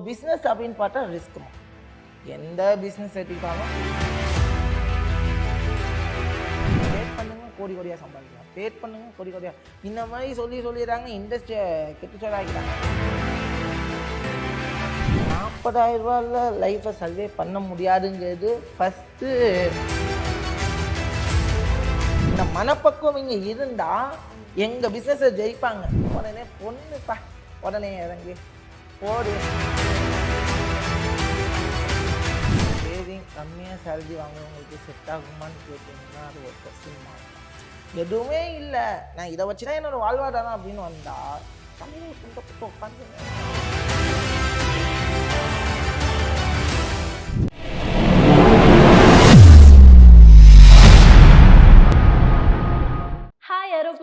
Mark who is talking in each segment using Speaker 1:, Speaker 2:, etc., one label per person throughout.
Speaker 1: Business அப்படின்னு பார்த்தா ரிஸ்க்குமா எந்த பிஸ்னஸ் எடுத்துக்கிட்டாலும் பேட் பண்ணுங்க கோடி கோடியாக சம்பாதிக்கலாம். பேட் பண்ணுங்க கோடி கோடியாக இந்த மாதிரி சொல்லி சொல்லிடுறாங்க இண்டஸ்ட்ரியை கெட்டுச்சோட ஆகிட்டாங்க நாற்பதாயிரம் ரூபாயில் லைஃப்பை சர்வே பண்ண முடியாதுங்கிறது ஃபஸ்ட்டு இந்த மனப்பக்குவம் இங்கே இருந்தால் எங்கள் பிஸ்னஸை ஜெயிப்பாங்க. உடனே பொண்ணுப்பா உடனே இறங்கி. போடு. சேவிங் கம்மியாக சேலரி வாங்குறவங்களுக்கு செட் ஆகுமான்னு கேட்டிங்கன்னா அது ஒரு கொஸ்டின் மார்க் எதுவுமே இல்லை. நான் இதை வச்சு தான் என்னோட வாழ்வாதாரம் அப்படின்னு வந்தால் தமிழ்
Speaker 2: உட்காந்து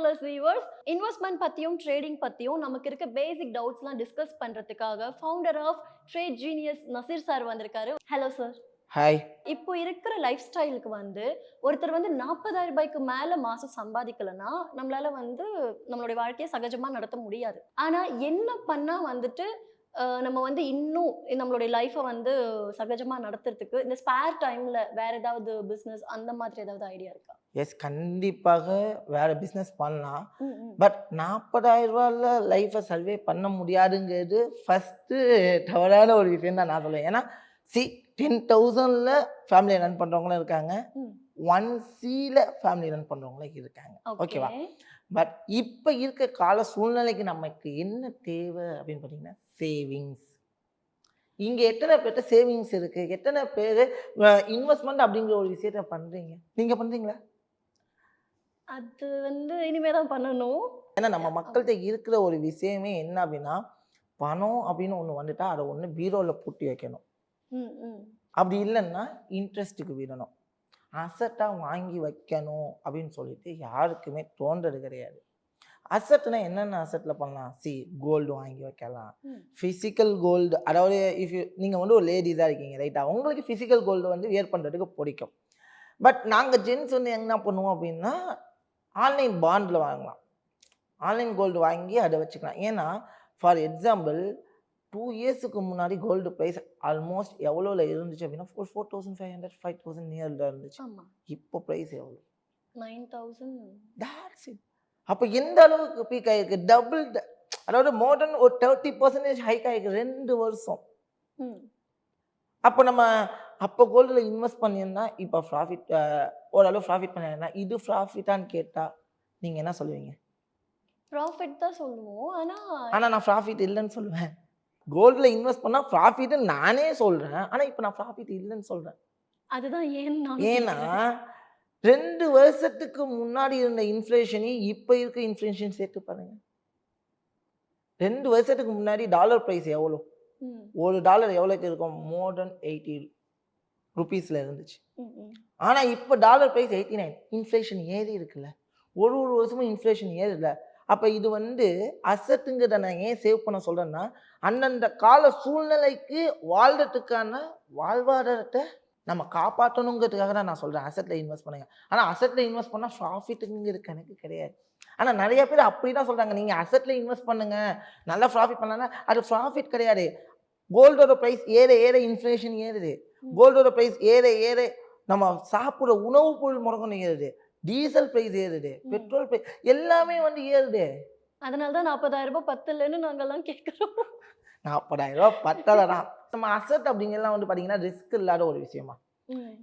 Speaker 2: ப்ளஸ் வியூவர்ஸ் இன்வெஸ்ட்மெண்ட் பற்றியும் ட்ரேடிங் பற்றியும் நமக்கு இருக்க பேசிக் டவுட்ஸ்லாம் டிஸ்கஸ் பண்ணுறதுக்காக founder of Trade Genius Nazeer sir வந்திருக்காரு. ஹலோ சார்
Speaker 1: ஹாய்
Speaker 2: இப்போ இருக்கிற லைஃப் ஸ்டைலுக்கு வந்து ஒருத்தர் வந்து நாற்பதாயிரம் ரூபாய்க்கு மேலே மாதம் சம்பாதிக்கலைன்னா நம்மளால வந்து நம்மளுடைய வாழ்க்கையை சகஜமாக நடத்த முடியாது. ஆனால் என்ன பண்ணால் வந்துட்டு நம்ம வந்து இன்னும் நம்மளுடைய லைஃப்பை வந்து சகஜமாக நடத்துறதுக்கு இந்த ஸ்பேர் டைமில் வேற ஏதாவது பிஸ்னஸ் அந்த மாதிரி ஏதாவது ஐடியா இருக்கா?
Speaker 1: எஸ் கண்டிப்பாக வேறு பிஸ்னஸ் பண்ணலாம். பட் நாற்பதாயிரம் ரூபாயில் லைஃப்பை சர்வே பண்ண முடியாதுங்கிறது ஃபஸ்ட்டு தவறான ஒரு விஷயம் தான் நான் சொல்லுவேன். ஏன்னா சி டென் தௌசண்டில் ஃபேமிலி ரன் பண்ணுறவங்களும் இருக்காங்க. ஒன் சியில் ஃபேமிலி ரன் பண்ணுறவங்களும் இருக்காங்க. ஓகேவா
Speaker 2: ஓகே
Speaker 1: பட் இப்போ இருக்க கால சூழ்நிலைக்கு நமக்கு என்ன தேவை அப்படின்னு பார்த்தீங்கன்னா சேவிங்ஸ் இங்கே எத்தனை பேர்ட்ட சேவிங்ஸ் இருக்குது எத்தனை பேர் இன்வெஸ்ட்மெண்ட் அப்படிங்கிற ஒரு விஷயத்த பண்ணுறீங்க நீங்கள் பண்ணுறீங்களா
Speaker 2: அது வந்து இனிமே தான் பண்ணணும்.
Speaker 1: ஏன்னா நம்ம மக்கள்கிட்ட இருக்கிற ஒரு விஷயமே என்ன அப்படின்னா பணம் அப்படின்னு ஒன்று வந்துட்டா அதை ஒன்று பீரோவில் பூட்டி வைக்கணும். அப்படி இல்லைன்னா இன்ட்ரெஸ்ட்டுக்கு விடணும். அசட்டாக வாங்கி வைக்கணும் அப்படின்னு சொல்லிட்டு யாருக்குமே தோன்றது கிடையாது. அசட்னா என்னென்ன அசட்டில் பண்ணலாம்? சி கோல்டு வாங்கி வைக்கலாம். ஃபிசிக்கல் கோல்டு அதாவது இஃப் நீங்கள் வந்து ஒரு லேடிஸாக இருக்கீங்க ரைட்டா உங்களுக்கு ஃபிசிக்கல் கோல்டு வந்து வியர் பண்ணுறதுக்கு பிடிக்கும். பட் நாங்கள் ஜென்ஸ் வந்து என்ன பண்ணுவோம் அப்படின்னா ஆன்லைன் பாண்டில் வாங்கலாம். ஆன்லைன் கோல்டு வாங்கி அதை வச்சுக்கலாம். ஏன்னா ஃபார் எக்ஸாம்பிள் டூ இயர்ஸுக்கு முன்னாடி கோல்டு ப்ரைஸ் ஆல்மோஸ்ட் எவ்வளோல இருந்துச்சு அப்படின்னா four four thousand five hundred five thousand நியரில் இருந்துச்சு. இப்போ ப்ரைஸ் எவ்வளோ
Speaker 2: நைன் தௌசண்ட்
Speaker 1: that's it. அப்போ எந்த அளவுக்கு பீக் ஆகிருக்கு டபுள் அதாவது மோர் தென் ஒரு தேர்ட்டி பர்சன்டேஜ் ஹைக் ஆகிருக்கு ரெண்டு வருஷம். அப்போ நம்ம அப்போ கோல்டில் இன்வெஸ்ட் பண்ணியிருந்தா இப்போ ப்ராஃபிட் ஓரளவு ப்ராஃபிட் பண்ணியிருந்தா இது ப்ராஃபிட்டான்னு கேட்டால் நீங்கள் என்ன சொல்லுவீங்க?
Speaker 2: ப்ராஃபிட் தான் சொல்லுவோம். ஆனா
Speaker 1: ஆனால் நான் ப்ராஃபிட் இல்லைன்னு சொல்லுவேன். கோல்டில் இன்வெஸ்ட் பண்ணால் ப்ராஃபிட்னு நானே சொல்கிறேன் ஆனால் இப்போ நான் ப்ராஃபிட் இல்லைன்னு சொல்கிறேன்
Speaker 2: அதுதான் ஏன் நான்
Speaker 1: ஏன்னா ரெண்டு வருஷத்துக்கு முன்னாடி இருந்த இன்ஃப்ளேஷனையும் இப்போ இருக்க இன்ஃப்ளேஷன் சேர்த்து பாருங்க. ரெண்டு வருஷத்துக்கு முன்னாடி டாலர் ப்ரைஸ் எவ்வளோ? ஒரு டாலர் எவ்வளோக்கு இருக்கும்? மோர் தென் எயிட்டி ருபீஸில் இருந்துச்சு. ஆனால் இப்போ dollar price eighty nine inflation ஏறி இருக்குல்ல. ஒரு ஒரு வருஷமும் இன்ஃப்ளேஷன் ஏறல அப்போ இது வந்து அசட்டுங்கிறத நான் ஏன் சேவ் பண்ண சொல்கிறேன்னா அந்தந்த கால சூழ்நிலைக்கு வாழ்றதுக்கான வாழ்வாதாரத்தை நம்ம காப்பாற்றணுங்கிறதுக்காக தான் நான் சொல்கிறேன் அசட்டில் இன்வெஸ்ட் பண்ணுங்க. ஆனால் அசட்டில் இன்வெஸ்ட் பண்ணால் ப்ராஃபிட்டுங்கிற கணக்கு கிடையாது. ஆனால் நிறைய பேர் அப்படி தான் சொல்கிறாங்க நீங்கள் அசட்டில் இன்வெஸ்ட் பண்ணுங்க. நல்லா ப்ராஃபிட் பண்ணலாம் அது ப்ராஃபிட் கிடையாது. கோல்டோட ப்ரைஸ் ஏற ஏற இன்ஃப்ளேஷன் ஏறுது. கோல்டோட ப்ரைஸ் ஏற ஏற. நம்ம சாப்பிட்ற உணவுப் பொருள் முடக்கம் ஏறுது. டீசல் ப்ரைஸ் ஏறுது. பெட்ரோல் ப்ரைஸ் எல்லாமே வந்து ஏறுது.
Speaker 2: அதனால தான் நாற்பதாயிரம் ரூபாய் பத்தலன்னு நாங்கெல்லாம் கேட்குறோம்
Speaker 1: நாற்பதாயிரம் ரூபா பத்தலை தான் நம்ம அசட் அப்படிங்கலாம் வந்து பார்த்தீங்கன்னா ரிஸ்க் இல்லாத ஒரு விஷயமா.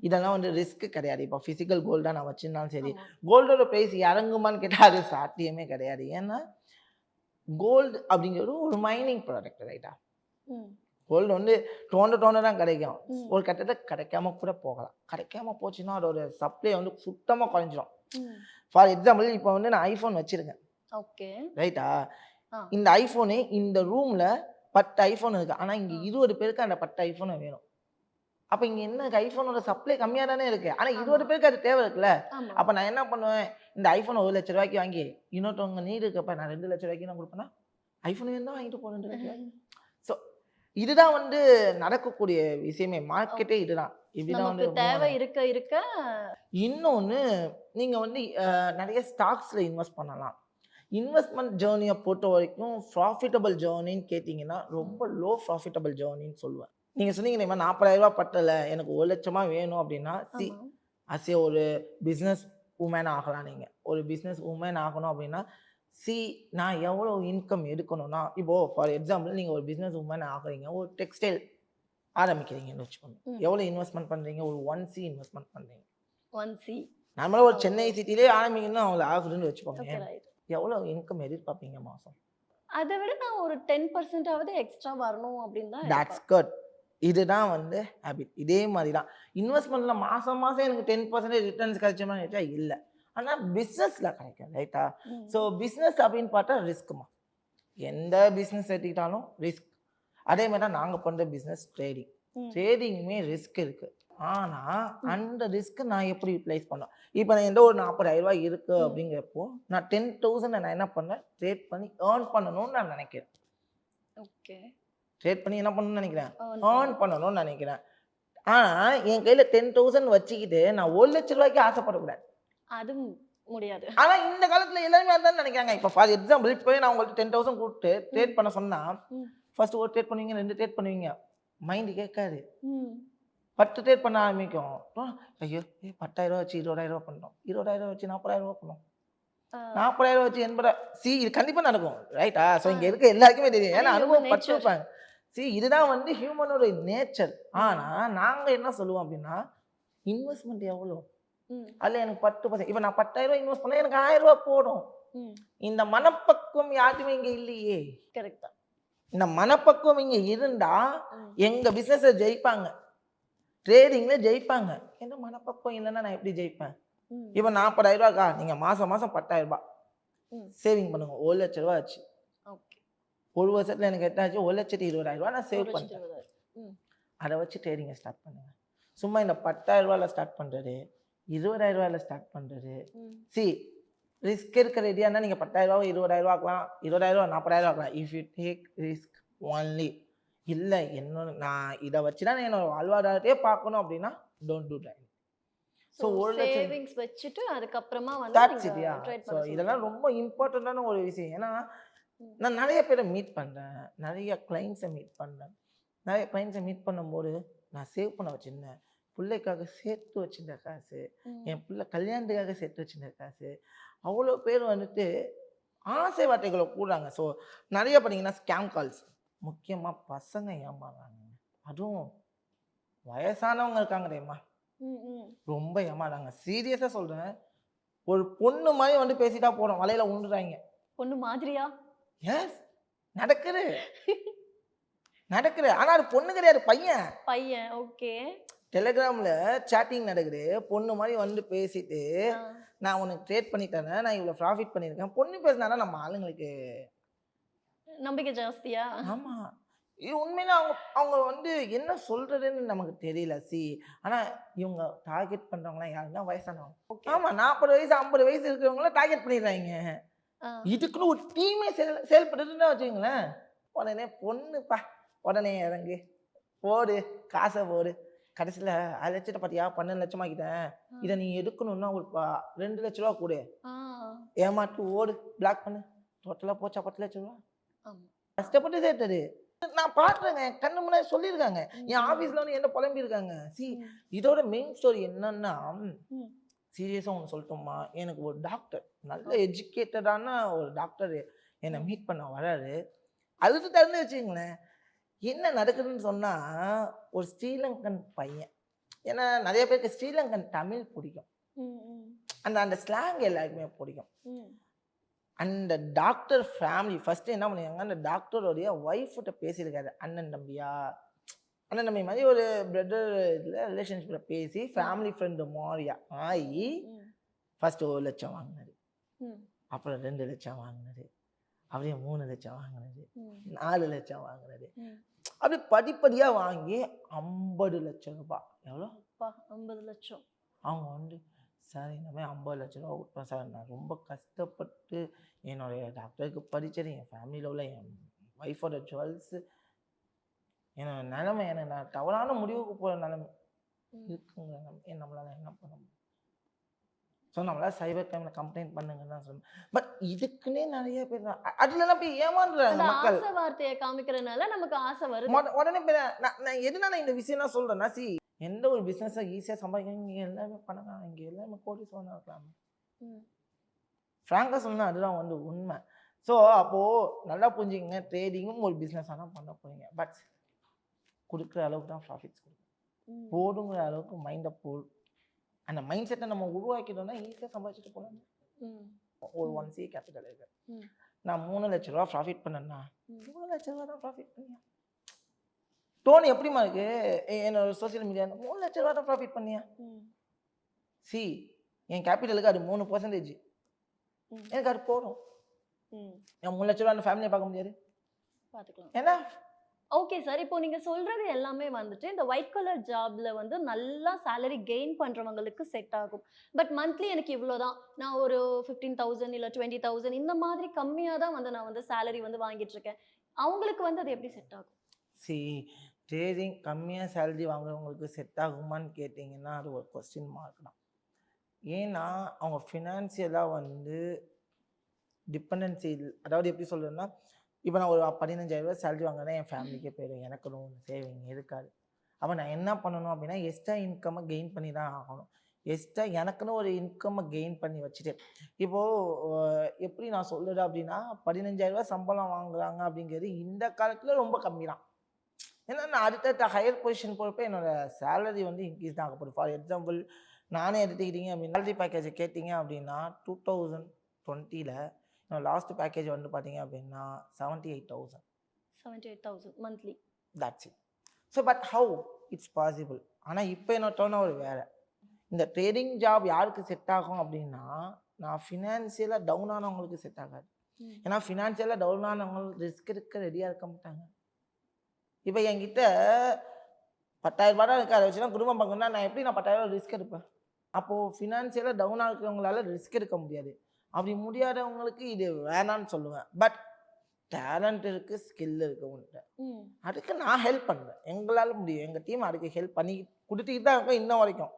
Speaker 1: இதெல்லாம் வந்து ரிஸ்க் கிடையாது. இப்போ ஃபிசிக்கல் கோல்டாக நான் வச்சிருந்தாலும் சரி. கோல்டோட ப்ரைஸ் இறங்குமான்னு கேட்டால் அது சாத்தியமே கிடையாது. ஏன்னா கோல்டு அப்படிங்கிறது ஒரு மைனிங் ப்ராடக்ட் ரைட்டா கோல்டு வந்து தோண்ட தோண்ட தான் கிடைக்கும். ஒரு கட்டத்தில் கிடைக்காம கூட போகலாம். கிடைக்காம போச்சுன்னா அதோட சப்ளை வந்து சுத்தமாக குறைஞ்சிரும். ஃபார் எக்ஸாம்பிள் இப்போ வந்து நான் ஐஃபோன் வச்சிருக்கேன்.
Speaker 2: ஓகே.
Speaker 1: ரைட்டா. இந்த ஐஃபோனு இந்த ரூமில் பத்து ஐஃபோன் இருக்கு. ஆனால் இங்கே இருபது பேருக்கு அந்த பத்து ஐஃபோனை வேணும். அப்போ இங்கே என்ன ஐஃபோனோட சப்ளை கம்மியாக தானே இருக்கு. ஆனால் இருபது பேருக்கு அது தேவை இருக்குல்ல? அப்போ நான் என்ன பண்ணுவேன்? இந்த ஐஃபோன் ஒரு லட்ச ரூபாய்க்கு வாங்கி இன்னொருத்தவங்க நீடு இருக்கப்ப நான் ரெண்டு லட்ச ரூபாய்க்கு நான் கொடுப்பேன்னா ஐஃபோன் தான் வாங்கிட்டு போகிறேன் ஸோ இதுதான் வந்து நடக்கக்கூடிய விஷயமே. மார்க்கெட்டே இதுதான். இப்படிதான் வந்து
Speaker 2: தேவை இருக்க இருக்க
Speaker 1: இன்னொன்று நீங்கள் வந்து நிறைய ஸ்டாக்ஸில் இன்வெஸ்ட் பண்ணலாம். இன்வெஸ்ட்மெண்ட் ஜேர்னியை பொறுத்த வரைக்கும் ப்ராஃபிட்டபிள் ஜேர்னின்னு கேட்டிங்கன்னா ரொம்ப லோ ப்ராஃபிட்டபிள் ஜேர்னின்னு சொல்லுவேன். நீங்கள் சொன்னீங்க மாதிரி நாற்பதாயிரம் ரூபாய் பத்தலை எனக்கு ஒரு லட்சமா வேணும் அப்படின்னா சி. அசே ஒரு பிஸ்னஸ் உமன் ஆகலாம் நீங்கள் ஒரு பிஸ்னஸ் உமன் ஆகணும் அப்படின்னா சி நான் எவ்வளோ இன்கம் எடுக்கணும்னா இப்போது ஃபார் எக்ஸாம்பிள் நீங்கள் ஒரு பிஸ்னஸ் உமன் ஆகுறீங்க ஒரு டெக்ஸ்டைல் ஆரம்பிக்கிறீங்கன்னு வச்சுக்கோங்க. எவ்வளோ இன்வெஸ்ட்மெண்ட் பண்ணுறீங்க ஒரு ஒன் சி இன்வெஸ்ட்மெண்ட் பண்ணுறீங்க
Speaker 2: ஒன் சி
Speaker 1: நம்மளால ஒரு சென்னை சிட்டிலே ஆரம்பிக்கணும்னு அவங்கள ஆகுதுன்னு வச்சுக்கோங்க. எவ்வளோ இன்கம் எதிர்பார்ப்பீங்க மாதம்?
Speaker 2: அதை விட நான் ஒரு டென் பர்சன்டாவது எக்ஸ்ட்ரா வரணும் அப்படின்னு தான்
Speaker 1: தட்ஸ் குட் இதுதான் வந்து ஹேபிட் இதே மாதிரி தான் இன்வெஸ்ட்மெண்ட்டில் மாதம் மாதம் எனக்கு டென் பர்சன்டேஜ் ரிட்டர்ன்ஸ் கிடைச்சோம்னா கேட்டா இல்லை. ஆனால் பிஸ்னஸில் கிடைக்கும் ரைட்டா. ஸோ பிஸ்னஸ் அப்படின்னு பார்த்தா ரிஸ்க்குமா எந்த பிஸ்னஸ் எடுத்துக்கிட்டாலும் ரிஸ்க் அதே மாதிரி தான் நாங்கள் பண்ணுற பிஸ்னஸ் ட்ரேடிங். ட்ரேடிங்குமே ரிஸ்க் இருக்குது ஆனால். அந்த ரிஸ்க்கு நான் எப்படி யூட்டிலைஸ் பண்ணோம் இப்போ நான் எந்த ஒரு நாற்பதாயிரம் ரூபாய் இருக்குது. அப்படிங்கிறப்போ நான் டென் தௌசண்ட் நான் என்ன பண்ணேன்? ட்ரேட் பண்ணி ஏர்ன் பண்ணணும்னு நான் நினைக்கிறேன்.
Speaker 2: ஓகே.
Speaker 1: ட்ரேட் பண்ணி என்ன பண்ணணும்னு நினைக்கிறேன்? ஏர்ன் பண்ணணும்னு நினைக்கிறேன். ஆனால் என் கையில் டென் தௌசண்ட் வச்சுக்கிட்டு நான் ஒரு லட்ச ரூபாய்க்கு ஆசைப்படக்கூடாது.
Speaker 2: அது முடியாது
Speaker 1: ஆனால் இந்த காலத்தில் எல்லாருமே அதான் நினைக்கிறாங்க இப்போ ஃபார் எக்ஸாம்பிள் இப்போ நான் உங்களுக்கு டென் தௌசண்ட் கொடுத்து ட்ரேட் பண்ண சொன்னால்
Speaker 2: ம்.
Speaker 1: ஃபர்ஸ்ட் ஒரு ட்ரேட் பண்ணுவீங்க ரெண்டு ட்ரேட் பண்ணுவீங்க மைண்டு கேட்காது. பத்து ட்ரேட் பண்ண ஆரம்பிக்கும் ஐயோ ஏ பத்தாயிரம் வச்சு இருபதாயிரம் ரூபா பண்ணோம் இருபதாயிரம் வச்சு நாற்பதாயிரம் ரூபா பண்ணோம். நாற்பதாயிரம் வச்சு எண்பதாயிரம் சி இது கண்டிப்பாக நடக்கும் ரைட்டா ஸோ இங்கே. இருக்க எல்லாருக்குமே தெரியும் ஏன்னா அனுபவம். பட்டிருப்பாங்க சி இதுதான் வந்து ஹியூமனோட நேச்சர் ஆனால் நாங்கள் என்ன சொல்லுவோம் அப்படின்னா இன்வெஸ்ட்மெண்ட் எவ்வளோ. அதில் எனக்கு பத்து பர்சன்ட் இப்போ நான் பத்தாயிரம் ரூபாய் இன்வெஸ்ட் பண்ணால் எனக்கு ஆயிரம் ரூபாய் போடும். இந்த மனப்பக்குவம் யாருக்குமே இங்கே இல்லையே.
Speaker 2: தான்.
Speaker 1: இந்த மனப்பக்குவம் இங்கே இருந்தால்
Speaker 2: ம்.
Speaker 1: எங்கள் பிஸ்னஸை ஜெயிப்பாங்க. ட்ரேடிங்கில் ஜெயிப்பாங்க. என்ன மனப்பக்குவம் இல்லைன்னா நான் எப்படி ஜெயிப்பேன். இப்போ நாற்பதாயிரம் ரூபாக்கா நீங்கள் மாதம் மாதம் பத்தாயிரம் ரூபாய். சேவிங் பண்ணுங்க. ஒரு லட்ச ரூபா ஆச்சு. ஒரு வருஷத்தில் எனக்கு எட்டாச்சு ஒரு லட்சத்தி இருபதாயிரம் ரூபா நான் சேவ் பண்ணிட்டேன். அதை வச்சு ட்ரேடிங்கை ஸ்டார்ட் பண்ணுங்க. சும்மா இந்த பத்தாயிரம் ரூபாயில் ஸ்டார்ட் பண்ணுறது இருபதாயிரம் ரூபாயில் ஸ்டார்ட் பண்ணுறது. சி ரிஸ்க் இருக்க ரெடியானா நீங்கள் பத்தாயிரம் ரூபா இருபதாயிரம் ரூபா ஆக்கலாம். இருபதாயிரம் ரூபா நாற்பதாயிரம் ஆக்கலாம். If you take risk only இல்லை என்னோட நான் இதை வச்சு தான் என்னோட வாழ்வாதாரத்தையே பார்க்கணும் அப்படின்னா டோன்ட் டூ
Speaker 2: So,
Speaker 1: ஸோ ஒரு லட்சம்
Speaker 2: வச்சுட்டு அதுக்கப்புறமா வந்து
Speaker 1: ஸோ இதெல்லாம். ரொம்ப இம்பார்ட்டண்ட்டான ஒரு விஷயம். ஏன்னா. நான் நிறைய பேரை மீட் பண்ணுறேன் நிறைய கிளைண்ட்ஸை மீட் பண்ணேன் நிறைய கிளைண்ட்ஸை மீட் பண்ணும்போது நான் சேவ் பண்ண வச்சிருந்தேன். பிள்ளைக்காக சேர்த்து வச்சிருந்த காசு. என் பிள்ளை கல்யாணத்துக்காக சேர்த்து வச்சிருந்த காசு அவ்வளோ பேர் வந்துட்டு ஆசை வார்த்தைகளை கூடுறாங்க ஸோ நிறைய பார்த்தீங்கன்னா ஸ்கேம் கால்ஸ் முக்கியமாக பசங்க ஏமாறாங்க. அதுவும் வயசானவங்க இருக்காங்க தெரியுமா?
Speaker 2: ம், ம்.
Speaker 1: ரொம்ப ஏமாறாங்க. சீரியஸாக சொல்கிறேன் ஒரு பொண்ணு மாதிரி வந்து பேசிட்டா போகிறோம் வலையில உண்டுறாங்க.
Speaker 2: பொண்ணு மாதிரியா?
Speaker 1: எஸ் நடக்குது. நடக்குது. ஆனால் அது பொண்ணு கிடையாது பையன்.
Speaker 2: பையன். ஓகே.
Speaker 1: டெலிகிராமில் சேட்டிங் நடக்குது. பொண்ணு மாதிரி வந்து பேசிட்டு நான் உனக்கு ட்ரேட் பண்ணி தரேன். நான் இவ்வளோ ப்ராஃபிட் பண்ணியிருக்கேன். பொண்ணு பேசினா நம்ம ஆளுங்களுக்கு
Speaker 2: நம்பிக்கை ஜாஸ்தியா?
Speaker 1: ஆமாம் இது உண்மையில அவங்க அவங்க வந்து என்ன சொல்கிறதுன்னு நமக்கு தெரியல. சி ஆனால் இவங்க டார்கெட் பண்ணுறவங்களாம் யாருன்னா வயசானவங்க. ஆமாம் நாற்பது வயசு ஐம்பது வயசு இருக்கிறவங்களாம் டார்கெட் பண்ணிடுறாங்க. இதுக்குன்னு ஒரு டீமே செயல் செயல்படுதுன்னு வச்சுக்கோங்களேன் உடனே பொண்ணுப்பா உடனே இறங்கு. போடு காசை போடு. கடைசியில் அது லட்சத்தை பார்த்தியா பன்னெண்டு லட்சமாக்கிட்டேன் இதை நீ எடுக்கணும்னா ஒரு ரெண்டு லட்ச ரூபா கொடு. ஏமாட்டு ஓடு பிளாக் பண்ணு. டோட்டலாக போச்சா பத்து லட்ச ரூபா. கஷ்டப்பட்டு சேர்த்தது. நான் பார்க்குறேங்க கண்ணு முன்னாடி சொல்லியிருக்காங்க. என்
Speaker 2: ம்.
Speaker 1: ஆஃபீஸில் வந்து என்ன புலம்பியிருக்காங்க? சி. இதோட மெயின் ஸ்டோரி என்னன்னா. சீரியஸாக ஒன்று சொல்லட்டுமா? எனக்கு ஒரு டாக்டர் நல்ல எஜுகேட்டடான ஒரு டாக்டர் என்னை மீட் பண்ண வராரு. அழுது தருந்து வச்சுங்களேன் என்ன நடக்குதுன்னு சொன்னால் ஒரு ஸ்ரீலங்கன் பையன். ஏன்னா நிறைய பேருக்கு ஸ்ரீலங்கன் தமிழ் பிடிக்கும். அந்த அந்த ஸ்லாங் எல்லாருக்குமே பிடிக்கும். அந்த டாக்டர் ஃபேமிலி ஃபர்ஸ்ட் என்ன பண்ணிருக்காங்க அந்த டாக்டருடைய ஒய்ஃப்கிட்ட பேசியிருக்காரு. அண்ணன் தம்பியா? அண்ணன் தம்பி மாதிரி ஒரு பிரதர் இதில் ரிலேஷன்ஷிப்பில் பேசி ஃபேமிலி ஃப்ரெண்டு மாதிரியா ஆகி
Speaker 2: ம்,
Speaker 1: ஃபர்ஸ்ட் ஒரு லட்சம் வாங்கினாரு. அப்புறம் ரெண்டு லட்சம் வாங்கினாரு. அப்படியே மூணு லட்சம் வாங்கினாரு
Speaker 2: ம்,
Speaker 1: நாலு லட்சம் வாங்கினாரு
Speaker 2: ம்.
Speaker 1: அப்படி படிப்படியாக வாங்கி ஐம்பது லட்சம் ரூபாய் எவ்வளோ?
Speaker 2: ஐம்பது லட்சம்.
Speaker 1: அவங்க வந்து சார் மாதிரி ஐம்பது லட்ச ரூபா விட்றேன் சார். நான் ரொம்ப கஷ்டப்பட்டு என்னுடைய டாக்டருக்கு படித்தது என் ஃபேமிலியில் உள்ள என் ஒய்ஃபோட ஜுவல்ஸு. என்னோட நிலைமை எனக்கு நான் தவறான முடிவுக்கு போகிற நிலைமை. இருக்குங்க நம்ம- நம்மளால என்ன பண்ண முடியும்? ஸோ நம்மளா சைபர் கிரைமில் கம்ப்ளைண்ட் பண்ணுங்கன்னு தான் சொன்னேன் பட் இதுக்குன்னே நிறைய பேர் தான். அதுலலாம் போய் ஏமாந்துறாங்க
Speaker 2: அந்த
Speaker 1: மக்கள்.
Speaker 2: ஆசை வார்த்தையை காமிக்கிறதுனால நமக்கு ஆசை வருது.
Speaker 1: மொத- உடனே போய் நான் நான் எதனால இந்த விஷயம் சொல்றேன்னா சி எந்த ஒரு பிஸ்னஸை ஈஸியாக சம்பாதிக்க இங்கே எல்லாமே பண்ணலாம் இங்கே எல்லாமே கோடி சோனா இருக்கலாம். ஃப்ராங்காக சொன்னா அதுதான் வந்து உண்மை. ஸோ அப்போது நல்லா புரிஞ்சுங்க ட்ரேடிங்கும் ஒரு பிஸ்னஸாக தான் பண்ண போறீங்க. பட் கொடுக்குற அளவுக்கு தான் ப்ராஃபிட்ஸ் கொடுக்கும். போடுங்கிற அளவுக்கு மைண்டை போல் அந்த மைண்ட் செட்டை நம்ம உருவாக்கிட்டோம்னா ஈஸியாக சம்பாதிச்சுட்டு போகலாம். ஒரு. ஒன் சி கேபிட்டல் இருக்கு. நான் மூணு லட்ச ரூபா ப்ராஃபிட் பண்ணேன்னா. மூணு லட்ச ரூபா தான் ப்ராஃபிட் பண்ணியா டோன் எப்படிமா இருக்கு என்னோட சோஷியல் மீடியா மூணு லட்ச ரூபா தான் ப்ராஃபிட் பண்ணியா. சி என் கேபிட்டலுக்கு அது மூணு பர்சன்டேஜ். எனக்கு அது போதும். என் மூணு லட்ச ரூபா அந்த ஃபேமிலியை பார்க்க முடியாது
Speaker 2: பாத்துக்கலாம்
Speaker 1: ஏன்னா
Speaker 2: ஓகே சார் இப்போ நீங்க சொல்றது எல்லாமே வந்துட்டு இந்த ஒயிட் கலர் ஜாப்ல வந்து நல்லா சேலரி கெயின் பண்றவங்களுக்கு செட் ஆகும். பட் மந்த்லி எனக்கு இவ்வளோதான் நான் ஒரு ஃபிஃப்டீன் தௌசண்ட் இல்லை டுவெண்ட்டி தௌசண்ட் இந்த மாதிரி கம்மியாக தான் வந்து நான் வந்து சேலரி வந்து வாங்கிட்டு இருக்கேன். அவங்களுக்கு வந்து அது எப்படி செட் ஆகும்?
Speaker 1: சி ட்ரேடிங் கம்மியாக சேலரி வாங்குறவங்களுக்கு செட் ஆகுமான்னு கேட்டிங்கன்னா அது ஒரு கொஸ்டின் மார்க் தான். ஏன்னா அவங்க ஃபினான்சியலாக வந்து டிபெண்டன்சி அதாவது எப்படி சொல்கிறேன்னா இப்போ நான் ஒரு பதினஞ்சாயிரம் ரூபாய் சேலரி வாங்கினா என் ஃபேமிலிக்கே போயிடும் எனக்கு ஒன்று சேவிங் இருக்காது. அப்போ நான் என்ன பண்ணணும் அப்படின்னா எக்ஸ்ட்ரா இன்கம்மை கெயின் பண்ணி தான் ஆகணும். எக்ஸ்ட்ரா எனக்குன்னு ஒரு இன்கம்மை கெயின் பண்ணி வச்சுட்டு இப்போது எப்படி நான் சொல்லுறது அப்படின்னா பதினஞ்சாயிரம் ரூபாய் சம்பளம் வாங்குறாங்க அப்படிங்கிறது இந்த காலத்தில் ரொம்ப கம்மி தான் ஏன்னா நான் அடுத்தடுத்த ஹையர் பொசிஷன் போகிறப்ப என்னோட சேலரி வந்து இன்க்ரீஸ் தான் ஆகப்படும் ஃபார் எக்ஸாம்பிள் நானே எடுத்துக்கிட்டீங்க அப்படின்னா சேலரி பேக்கேஜ் கேட்டிங்க அப்படின்னா டூ தௌசண்ட் டுவெண்ட்டியில் லாஸ்ட் பேக்கேஜ் வந்து பார்த்தீங்க அப்படின்னா seventy eight thousand
Speaker 2: seventy eight thousand monthly
Speaker 1: that's it so but how it's possible ஆனால் இப்போ என்னோட டேர்ன் ஓவர் வேறு. இந்த ட்ரேடிங் ஜாப் யாருக்கு செட் ஆகும் அப்படின்னா நான் ஃபினான்சியலாக டவுன் ஆனவங்களுக்கு செட் ஆகாது. ஏன்னா ஃபினான்சியலாக டவுன் ஆனவங்க ரிஸ்க் எடுக்க ரெடியாக இருக்க மாட்டாங்க. இப்போ என்கிட்ட பத்தாயிரம் ரூபாய் தான் இருக்கு. அதை வச்சுலாம் குடும்பம் பார்க்கணும்னா நான் எப்படி நான் பத்தாயிரம் ரிஸ்க் எடுப்பேன்? அப்போது ஃபினான்சியலாக டவுனாக இருக்கிறவங்களால ரிஸ்க் எடுக்க முடியாது. அப்படி முடியாதவங்களுக்கு இது வேணான்னு சொல்லுவேன். பட் டேலண்ட் இருக்குது ஸ்கில் இருக்குது உன்கிட்ட. அதுக்கு நான் ஹெல்ப் பண்ணுவேன். எங்களால் முடியும். எங்கள் டீம் அதுக்கு ஹெல்ப் பண்ணி கொடுத்துக்கிட்டு தான் இருக்கோம் இன்ன வரைக்கும்.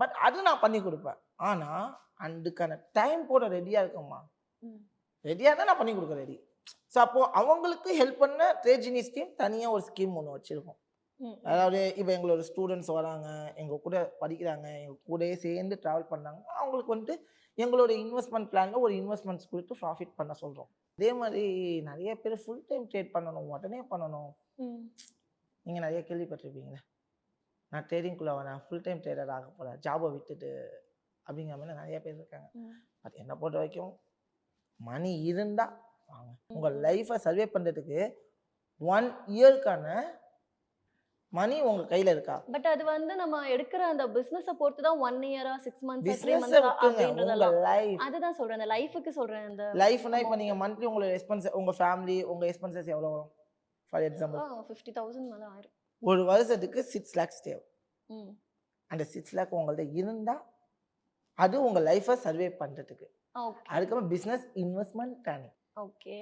Speaker 1: பட் அது நான் பண்ணி கொடுப்பேன். ஆனால் அதுக்கான டைம் போட ரெடியாக இருக்கோம்மா. ரெடியாக தான் நான் பண்ணி கொடுக்க ரெடி ஸோ அப்போது அவங்களுக்கு ஹெல்ப் பண்ண ட்ரேஜினி ஸ்கீம் தனியாக ஒரு ஸ்கீம் ஒன்று வச்சுருக்கோம். அதாவது இப்போ எங்களோட ஸ்டூடெண்ட்ஸ் வராங்க. எங்கள் கூட படிக்கிறாங்க. எங்கள் கூடயே சேர்ந்து ட்ராவல் பண்ணாங்க. அவங்களுக்கு வந்துட்டு எங்களோட இன்வெஸ்ட்மெண்ட் பிளானில் ஒரு இன்வெஸ்ட்மெண்ட்ஸ் கொடுத்து ப்ராஃபிட் பண்ண சொல்கிறோம் அதே மாதிரி நிறைய பேர் ஃபுல் டைம் ட்ரேட் பண்ணணும் உடனே பண்ணணும். நீங்கள் நிறைய கேள்விப்பட்டிருப்பீங்களே. நான் ட்ரேடிங்குள்ளே வரேன் ஃபுல் டைம் ட்ரேடர் ஆக போகிறேன் ஜாபை விட்டுட்டு அப்படிங்கிற மாதிரி நிறைய பேர் இருக்காங்க. பட் என்னை பொறுத்த வரைக்கும் மணி இருந்தால் வாங்க. உங்கள் லைஃப்பை சர்வே பண்ணுறதுக்கு ஒன் இயர்க்கான மணி உங்கள் கையில் இருக்கா?
Speaker 2: பட் அது வந்து நம்ம எடுக்கிற அந்த பிசினஸ பொறுத்து தான் ஒன் இயரா சிக்ஸ் மந்த்ஸ் த்ரீ மந்த்ஸ் அப்படின்றதெல்லாம்.
Speaker 1: லைஃப்
Speaker 2: அதுதான் சொல்றேன். அந்த லைஃபுக்கு சொல்றேன். அந்த
Speaker 1: லைஃப்னா இப்போ நீங்கள் மந்த்லி உங்களோட எக்ஸ்பென்ஸ் உங்கள் ஃபேமிலி உங்கள் எக்ஸ்பென்சஸ் எவ்வளோ வரும்? ஃபார் எக்ஸாம்பிள்
Speaker 2: ஃபிஃப்டி தௌசண்ட் மேல ஆயிரும்.
Speaker 1: ஒரு வருஷத்துக்கு சிக்ஸ் லேக்ஸ் தேவை.
Speaker 2: ம்.
Speaker 1: அந்த சிக்ஸ் லேக் உங்கள்ட்ட இருந்தால் அது உங்கள் லைஃப்பை சர்வே பண்ணுறதுக்கு
Speaker 2: ஓகே
Speaker 1: அதுக்கப்புறம் business investment planning
Speaker 2: okay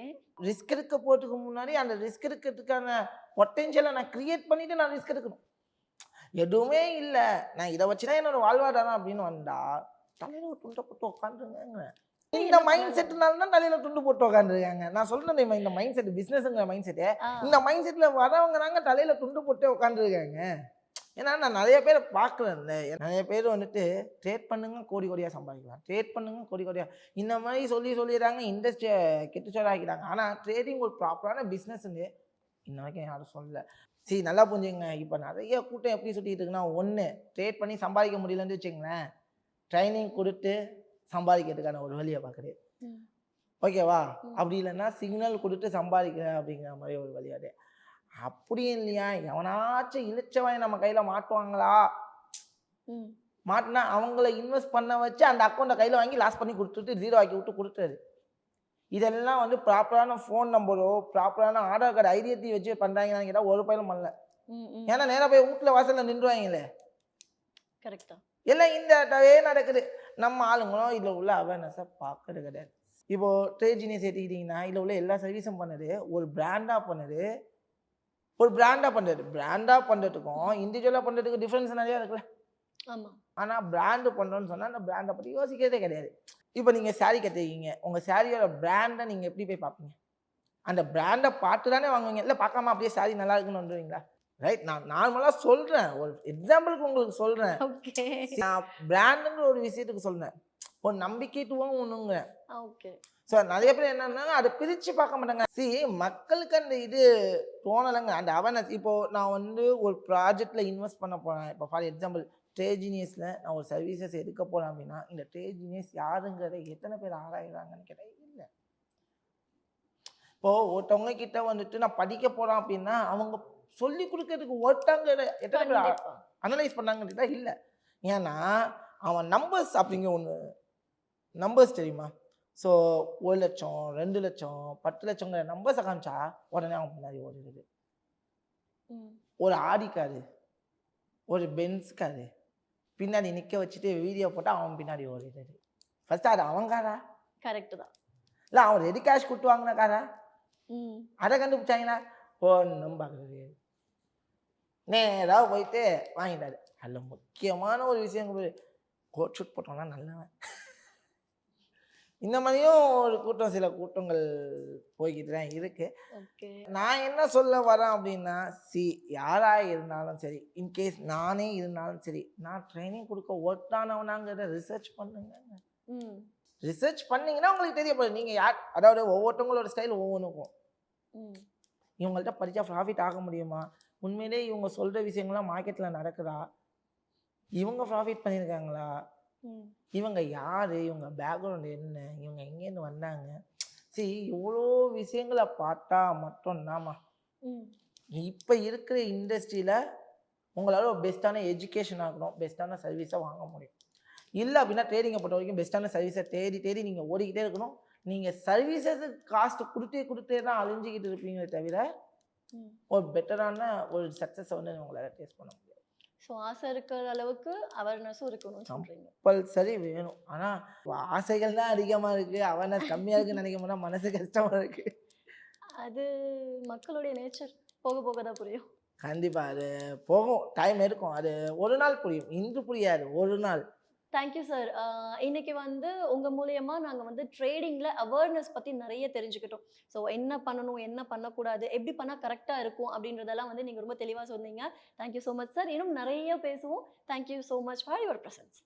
Speaker 1: risk எடுக்க போகிறதுக்கு முன்னாடி அந்த ரிஸ்க் எடுக்கிறதுக்கான பொட்டென்ஷியலை நான் கிரியேட் பண்ணிட்டு நான் ரிஸ்க் எடுக்கணும். எதுவுமே இல்லை. நான் இதை வச்சு தான் என்னோட வாழ்வாதாரம் அப்படின்னு வந்தா தலையில ஒரு துண்டை போட்டு உட்காந்துருங்க இந்த மைண்ட் செட்டுனால தான் தலையில துண்டு போட்டு உட்காந்துருக்காங்க நான் சொல்றேன் இந்த மைண்ட் செட் பிசினஸ்ங்கிற மைண்ட் செட்டு இந்த மைண்ட் செட்ல வரவங்க தாங்க தலையில துண்டு போட்டு உட்காந்துருக்காங்க ஏன்னா நான் நிறைய பேரை பார்க்குறேன்ல நிறைய பேர் வந்துட்டு ட்ரேட் பண்ணுங்க கோடி கோடியாக சம்பாதிக்கலாம். ட்ரேட் பண்ணுங்க கோடி கோடியாக இந்த மாதிரி சொல்லி சொல்லிடுறாங்க இண்டஸ்ட்ரியை கெட்டுச்சோட ஆக்கிட்டாங்க. ஆனால் ட்ரேடிங் ஒரு ப்ராப்பரான பிஸ்னஸ்ன்னு இன்ன வரைக்கும் யாரும் சொல்லல. சரி நல்லா புரிஞ்சுங்க. இப்போ நிறைய கூட்டம் எப்படி சுற்றிட்டு இருக்குன்னா ஒன்று ட்ரேட் பண்ணி சம்பாதிக்க முடியலன்னு வச்சுங்களேன் ட்ரைனிங் கொடுத்து சம்பாதிக்கிறதுக்கான ஒரு வழியை பார்க்குறது. ஓகேவா. அப்படி இல்லைன்னா சிக்னல் கொடுத்து சம்பாதிக்கிறேன் அப்படிங்கிற மாதிரி ஒரு வழி அது. அப்படியும் இல்லையா? எவனாச்சும் இழிச்சவன் நம்ம கையில் மாட்டுவாங்களா? மாட்டினா அவங்கள இன்வெஸ்ட் பண்ண வச்சு அந்த அக்கௌண்ட்டை கையில் வாங்கி லாஸ் பண்ணி கொடுத்துட்டு ஜீரோ ஆக்கி விட்டு கொடுத்துரு இதெல்லாம் வந்து ப்ராப்பரான ஃபோன் நம்பரோ ப்ராப்பரான ஆதார் கார்டு ஐடியத்தையும் வச்சு பண்ணுறாங்கன்னு கேட்டால் ஒரு பயிலும் பண்ணல. ஏன்னா நேராக போய் வீட்டில் வாசலில் நின்றுவாங்களே
Speaker 2: கரெக்ட் தான்
Speaker 1: எல்லாம் இந்த டவே நடக்குது. நம்ம ஆளுங்களும் இதில் உள்ள அவேர்னஸை பார்க்கறது கிடையாது. இப்போ ட்ரேட் ஜீனியஸ் எடுத்துக்கிட்டிங்கன்னா இதில் உள்ள எல்லா சர்வீஸும் பண்ணுது. ஒரு பிராண்டாக பண்ணுது. ஒரு பிராண்டாக பண்ணுறது பிராண்டாக பண்ணுறதுக்கும் இண்டிவிஜுவலாக பண்ணுறதுக்கு டிஃப்ரென்ஸ் நிறையா இருக்குல்ல. ஆனால் பிராண்டு பண்ணுறோன்னு சொன்னால் அந்த பிராண்டை பற்றி யோசிக்கிறதே கிடையாது. இப்போ நீங்கள் saree கட்டிருக்கீங்க. உங்கள் சாரியோட பிராண்டை நீங்கள் எப்படி போய் பார்ப்பீங்க? அந்த பிராண்டை பார்த்து தானே வாங்குவீங்க. இல்லை பார்க்காம அப்படியே saree நல்லா இருக்குன்னு வந்துடுவீங்களா ரைட் நான் நார்மலாக சொல்கிறேன் ஒரு எக்ஸாம்பிளுக்கு உங்களுக்கு சொல்கிறேன் நான் பிராண்டுங்கிற ஒரு விஷயத்துக்கு சொல்றேன். ஒரு நம்பிக்கைத்துவம் ஒண்ணுங்க.
Speaker 2: ஓகே
Speaker 1: ஸோ நிறைய பேர் என்னன்னா அதை பிரிச்சு பார்க்க மாட்டாங்க. சி மக்களுக்கு அந்த இது தோணலைங்க. அந்த அவேர்னஸ் இப்போ நான் வந்து ஒரு ப்ராஜெக்ட்ல இன்வெஸ்ட் பண்ண போறேன். இப்போ ஃபார் எக்ஸாம்பிள் ட்ரேஜினியஸில் நான் ஒரு சர்வீசஸ் எடுக்க போறேன் அப்படின்னா இந்த ட்ரேஜினியஸ் யாருங்கிறத எத்தனை பேர் ஆராயிறாங்கன்னு கேட்டால் இல்லை. இப்போ ஒருத்தவங்க கிட்ட வந்துட்டு நான் படிக்க போறேன் அப்படின்னா அவங்க சொல்லி கொடுக்கறதுக்கு ஒருத்தவங்க எத்தனை பேர் அனலைஸ் பண்ணாங்கன்னு இல்லை. ஏன்னா அவன் நம்பர்ஸ் அப்படிங்கிற ஒன்று நம்பர்ஸ் தெரியுமா? ஸோ ஒரு லட்சம் ரெண்டு லட்சம் பத்து லட்சங்கிற நம்பர்ஸை காமிச்சா உடனே அவன் பின்னாடி ஓடிடுது. ஒரு ஆடி காரு ஒரு பென்ஸ் காரு பின்னாடி நிற்க வச்சுட்டு வீடியோ போட்டால் அவன் பின்னாடி ஓடிடுது. ஃபர்ஸ்ட் அது அவன் காரா?
Speaker 2: கரெக்ட் தான்.
Speaker 1: இல்லை அவன் ரெடி கேஷ் கொடுத்து வாங்கின காரா? அதை கண்டுபிடிச்சாங்கன்னா ஒன்றும் பார்க்குறது. நேராக போயிட்டு வாங்கிட்டாரு. அதில் முக்கியமான ஒரு விஷயம் கோட் ஷூட் போட்டோம்னா நல்லவன். இந்த மாதிரியும் ஒரு கூட்டம் சில கூட்டங்கள் போய்கிட்டு தான் இருக்கு.
Speaker 2: ஓகே.
Speaker 1: நான் என்ன சொல்ல வரேன் அப்படின்னா சி யாராக இருந்தாலும் சரி இன்கேஸ் நானே இருந்தாலும் சரி நான் ட்ரைனிங் கொடுக்க ஒர்த்தானவனாங்கிறத ரிசர்ச் பண்ணுங்க.
Speaker 2: ம்.
Speaker 1: ரிசர்ச் பண்ணீங்கன்னா உங்களுக்கு தெரிய போகுது. நீங்கள் யார் அதாவது ஒவ்வொருத்தவங்களோட ஸ்டைல் ஒவ்வொன்றுக்கும் இவங்கள்ட்ட படித்தா ப்ராஃபிட் ஆக முடியுமா? உண்மையிலே இவங்க சொல்கிற விஷயங்கள்லாம் மார்க்கெட்டில் நடக்குதா? இவங்க ப்ராஃபிட் பண்ணியிருக்காங்களா? இவங்க யார்? இவங்க பேக்ரவுண்ட் என்ன? இவங்க எங்கேருந்து வந்தாங்க? சரி இவ்வளோ விஷயங்களை பார்த்தா மட்டும்தாம்மா
Speaker 2: ம்.
Speaker 1: இப்போ இருக்கிற இண்டஸ்ட்ரியில் உங்களால் ஒரு பெஸ்ட்டான எஜுகேஷன் ஆகணும் பெஸ்ட்டான சர்வீஸை வாங்க முடியும். இல்லை அப்படின்னா ட்ரேடிங்கை பொறுத்த வரைக்கும் பெஸ்ட்டான சர்வீஸை தேடி தேடி நீங்கள் ஓடிக்கிட்டே இருக்கணும். நீங்கள் சர்வீசஸுக்கு காஸ்ட் கொடுத்தே கொடுத்தே தான் அழிஞ்சிக்கிட்டு இருப்பீங்களே தவிர ஒரு பெட்டரான ஒரு சக்ஸஸை வந்து உங்களால் டேஸ்ட் பண்ண முடியாது
Speaker 2: ஸோ ஆசை இருக்கிற அளவுக்கு அவேர்னஸும் இருக்கணும்னு சொல்றீங்க.
Speaker 1: கம்பல்சரி வேணும். ஆனால் ஆசைகள் தான் அதிகமாக இருக்குது அவேர்னஸ் கம்மியாக இருக்குன்னு நினைக்கும் போது மனசு கஷ்டமாக இருக்குது
Speaker 2: அது மக்களுடைய நேச்சர் போக போக தான் புரியும்.
Speaker 1: கண்டிப்பாக அது போகும். டைம் இருக்கும் அது ஒரு நாள் புரியும். இன்று புரியாது. ஒரு நாள்.
Speaker 2: தேங்க்யூ சார் இன்னைக்கு வந்து உங்கள் மூலியமாக நாங்கள் வந்து ட்ரேடிங்கில் அவேர்னஸ் பற்றி நிறைய தெரிஞ்சுக்கிட்டோம். ஸோ என்ன பண்ணணும் என்ன பண்ணக்கூடாது எப்படி பண்ணால் கரெக்டாக இருக்கும் அப்படின்றதெல்லாம் வந்து நீங்கள் ரொம்ப தெளிவாக சொன்னீங்க. தேங்க்யூ ஸோ மச் சார் இன்னும் நிறைய பேசுவோம். Thank you so much for your presence